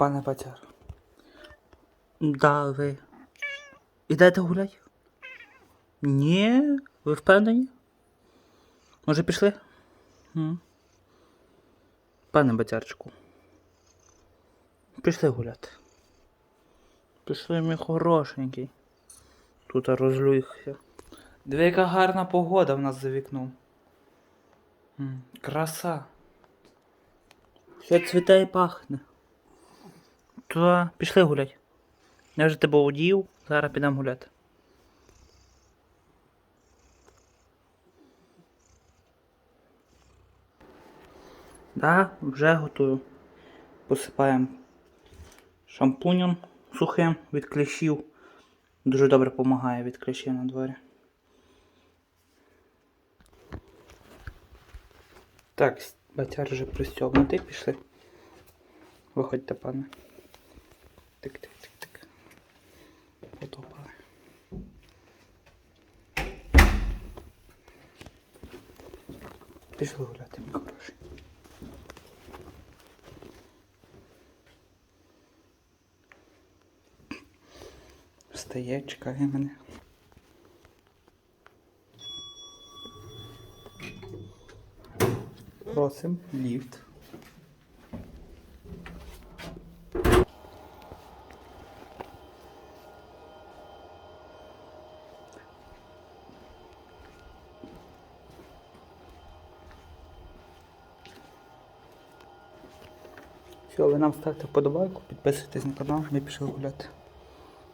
Пане Батяр. Да, ви. Ідете гуляти? Ні, ви впевнені? Може пішли? М? Пане Батярчику. Пішли гуляти. Пішли, мій хорошенький. Тут розлюйся. Диви, яка гарна погода в нас за вікном. М, Краса. Все цвіте і пахне. Та, пішли гулять. Я вже тебе одів, зараз підемо гуляти. Да, вже готую. Посипаємо шампунем сухим від кліщів. Дуже добре допомагає від кліщів на дворі. Так, батяр вже пристягнутий, пішли. Виходьте, пане. Тик-тик-тик-тик. Потопали. Пішли гуляти, мій хороший. Встає, чекає мене. Просим ліфт. Все, ви нам ставте вподобайку, підписуйтесь на канал, ми пішли гуляти.